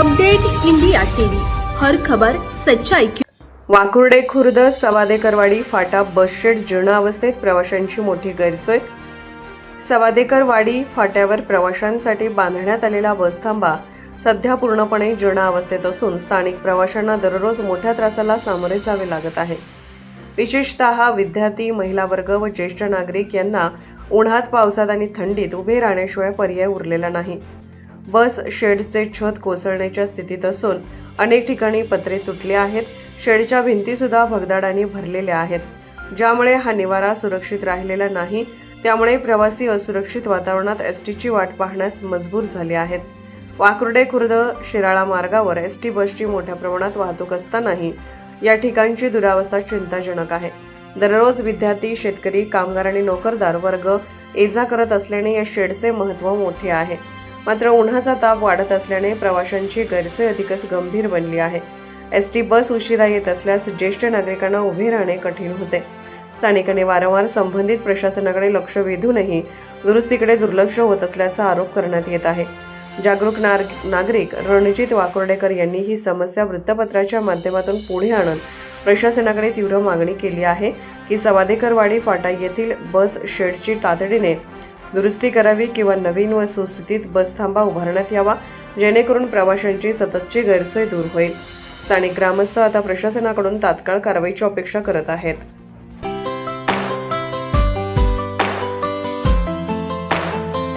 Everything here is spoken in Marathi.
Update India TV. हर खबर सच्चाई की वाकुर्डे खुर्द सवादेकरवाडी फाटा बसशेड जीर्ण अवस्थेत प्रवाशांची मोठी गैरसोय. सवादेकरवाडी फाट्यावर प्रवाशांसाठी बांधण्यात आलेला बसथांबा सध्या पूर्णपणे जीर्ण अवस्थेत असून स्थानिक प्रवाशांना दररोज मोठ्या त्रासाला सामोरे जावे लागत आहे. विशेषतः विद्यार्थी महिला वर्ग व ज्येष्ठ नागरिक यांना उन्हात पावसात आणि थंडीत उभे राहण्याशिवाय पर्याय उरलेला नाही. बस शेडचे छत कोसळण्याच्या स्थितीत असून अनेक ठिकाणी पत्रे तुटले आहेत. शेडच्या भिंती सुद्धा भगदाडाने भरलेल्या आहेत. ज्यामुळे हा निवारा सुरक्षित राहिलेला नाही त्यामुळे प्रवासी असुरक्षित वातावरणात एस टीची वाट पाहण्यास मजबूर झाले आहेत. वाकुर्डे खुर्द शिराळा मार्गावर एस टी बसची मोठ्या प्रमाणात वाहतूक असतानाही या ठिकाणची दुरावस्था चिंताजनक आहे. दररोज विद्यार्थी शेतकरी कामगार आणि नोकरदार वर्ग एजा करत असल्याने या शेडचे महत्त्व मोठे आहे. मात्र उन्हाचा ताप वाढत असल्याने प्रवाशांची गैरसोय अधिकच गंभीर बनली आहे. एस टी बस उशिरा येत असल्यास ज्येष्ठ नागरिकांना उभे राहणे कठीण होते. स्थानिकांनी वारंवार संबंधित प्रशासनाकडे लक्ष वेधूनही दुरुस्तीकडे दुर्लक्ष होत असल्याचा आरोप करण्यात येत आहे. जागरूक नाग- नागरिक रणजित वाकोर्डेकर यांनी ही समस्या वृत्तपत्राच्या माध्यमातून पुढे आणत प्रशासनाकडे तीव्र मागणी केली आहे की सवादेकरवाडी फाटा येथील बस शेडची तातडीने दुरुस्ती करावी किंवा नवीन व सुस्थितीत बसथांबा उभारण्यात यावा जेणेकरून प्रवाशांची सततची गैरसोय दूर होईल. स्थानिक ग्रामस्थ आता प्रशासनाकडून तात्काळ कारवाईची अपेक्षा करत आहेत.